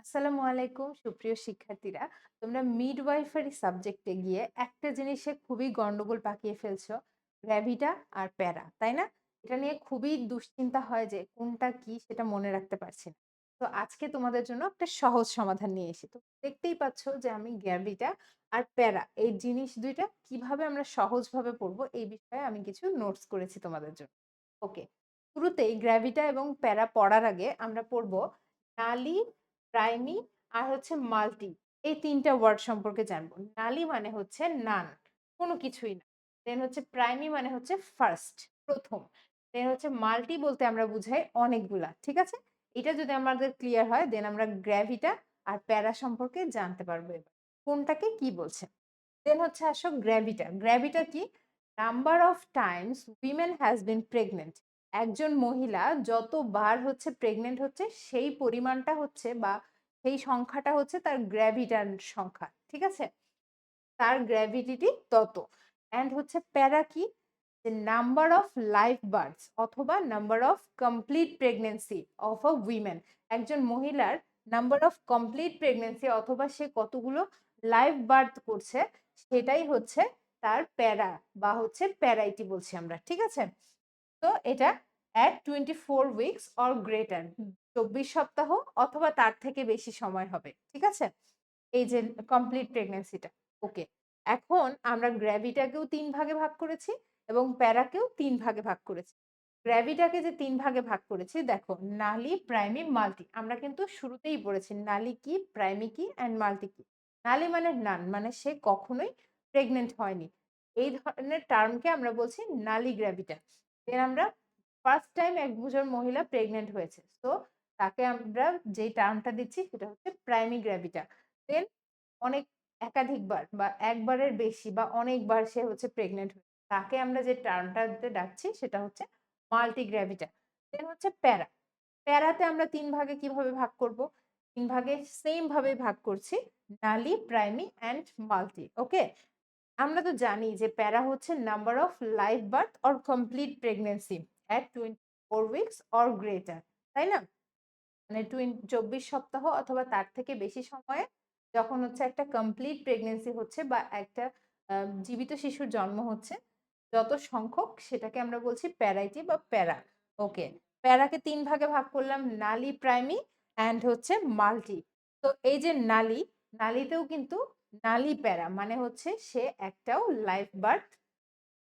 আসসালামু আলাইকুম, সুপ্রিয় শিক্ষার্থীরা। তোমরা মিডওয়াইফারি সাবজেক্টে গিয়ে একটা জিনিসে খুবই গন্ডগোল পাকিয়ে ফেলছো গ্র্যাভিটা আর প্যারা, তাই না? এটা নিয়ে খুবই দুশ্চিন্তা হয় যে কোনটা কি সেটা মনে রাখতে পারছি না। তো আজকে তোমাদের জন্য একটা সহজ সমাধান নিয়ে এসেছি। তো দেখতেই পাচ্ছ যে আমি গ্র্যাভিটা আর প্যারা, এই জিনিস দুইটা কীভাবে আমরা সহজভাবে পড়ব এই বিষয়ে আমি কিছু নোটস করেছি তোমাদের জন্য। ওকে শুরুতেই গ্র্যাভিটা এবং প্যারা পড়ার আগে আমরা পড়ব, নালি প্রাইমি আর হচ্ছে মাল্টি। এই তিনটা ওয়ার্ড সম্পর্কে জানব। নালি মানে হচ্ছে নান, কোনো কিছুই না। দেন হচ্ছে প্রাইমি মানে হচ্ছে ফার্স্ট প্রথম। দেন হচ্ছে মাল্টি বলতে আমরা বুঝাই অনেকগুলা, ঠিক আছে? এটা যদি আমাদের ক্লিয়ার হয় দেন আমরা গ্র্যাভিটা আর প্যারা সম্পর্কে জানতে পারব এবার। কোনটাকে কি বলছে? দেন হচ্ছে আসো গ্র্যাভিটা। গ্র্যাভিটা কি? Number of times women has been pregnant একজন মহিলা যতবার হচ্ছে প্রেগনেন্ট হচ্ছে, সেই পরিমাণটা হচ্ছে বা সেই সংখ্যাটা হচ্ছে তার গ্র্যাভিটার সংখ্যা, ঠিক আছে? তার গ্র্যাভিটিটি তত। অ্যান্ড হচ্ছে প্যারা কি? নাম্বার অফ লাইফ বার্থস অথবা number of complete pregnancy of a women একজন মহিলার নাম্বার অফ কমপ্লিট প্রেগনেন্সি অথবা সে কতগুলো লাইফ বার্থ করছে, সেটাই হচ্ছে তার প্যারা বা হচ্ছে প্যারাইটি বলছি আমরা, ঠিক আছে? তো এটা at twenty four weeks or greater চব্বিশ সপ্তাহ অথবা তার থেকে বেশি সময় হবে ঠিক আছে? এই যে কমপ্লিট প্রেগনেন্সিটা ওকে এখন আমরা গ্র্যাভিটাকেও তিন ভাগে ভাগ করেছি এবং প্যারাকেও তিন ভাগে ভাগ করেছি। গ্র্যাভিটাকে যে তিন ভাগে ভাগ করেছি দেখো নালি প্রাইমি মাল্টি আমরা কিন্তু শুরুতেই পড়েছি নালি কি প্রাইমি কি অ্যান্ড মাল্টি কি। নালি মানে নান মানে সে কখনোই প্রেগনেন্ট হয়নি। এই ধরনের টার্মকে আমরা বলছি নালি গ্র্যাভিটা দেন আমরা ফার্স্ট টাইম এক বছর মহিলা প্রেগনেন্ট হয়েছে। তো তাকে আমরা যেই টার্মটা দিচ্ছি, সেটা হচ্ছে প্রাইমি গ্র্যাভিটা দেন অনেক, একাধিকবার বা একবারের বেশি বা অনেকবার সে হচ্ছে প্রেগনেন্ট হয়েছে। তাকে আমরা যে টার্মটাতে ডাকছি, সেটা হচ্ছে মাল্টি গ্র্যাভিটা দেন হচ্ছে প্যারা। প্যারাতে আমরা তিন ভাগে কীভাবে ভাগ করব? তিন ভাগে সেম ভাবে ভাগ করছি, নালি প্রাইমি অ্যান্ড মাল্টি ওকে আমরা তো জানি যে প্যারা হচ্ছে number of life birth or complete pregnancy at twenty four weeks or greater তাই না? মানে টুয়েন চব্বিশ সপ্তাহ অথবা তার থেকে বেশি সময়ে যখন হচ্ছে একটা কমপ্লিট প্রেগনেন্সি হচ্ছে বা একটা জীবিত শিশুর জন্ম হচ্ছে, যত সংখ্যক সেটাকে আমরা বলছি প্যারাইটি বা প্যারা ওকে প্যারাকে তিন ভাগে ভাগ করলাম, নালি প্রাইমি অ্যান্ড হচ্ছে মাল্টি তো এই যে নালি, নালিতেও কিন্তু নালি প্যারা মানে হচ্ছে সে একটাও লাইফ বার্থ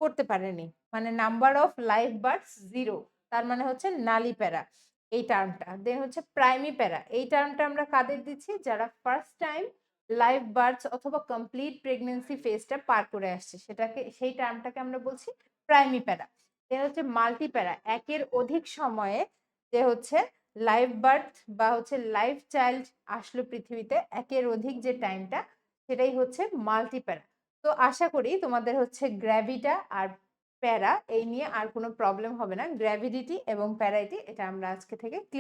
করতে পারেনি। মানে number of life birth zero তার মানে হচ্ছে নালি প্যারা, এই টার্মটা দেন হচ্ছে প্রাইমি প্যারা, এই টার্মটা আমরা কাদের দিচ্ছি? যারা ফার্স্ট টাইম লাইফ বার্থ অথবা কমপ্লিট প্রেগনেন্সি ফেজটা পার করে আসছে, সেটাকে, সেই টার্মটাকে আমরা বলছি প্রাইমি প্যারা। দেন হচ্ছে মাল্টি প্যারা একের অধিক সময়ে যে হচ্ছে লাইফ বার্থ বা হচ্ছে লাইফ চাইল্ড আসলো পৃথিবীতে, একের অধিক যে টাইমটা সেটাই হচ্ছে মাল্টি প্যারা তো আশা করি তোমাদের হচ্ছে গ্র্যাভিটা আর প্যারা এই নিয়ে আর কোনো প্রবলেম হবে না। গ্র্যাভিডিটি এবং প্যারাইটি এটা আমরা আজকে থেকে ক্লিয়ার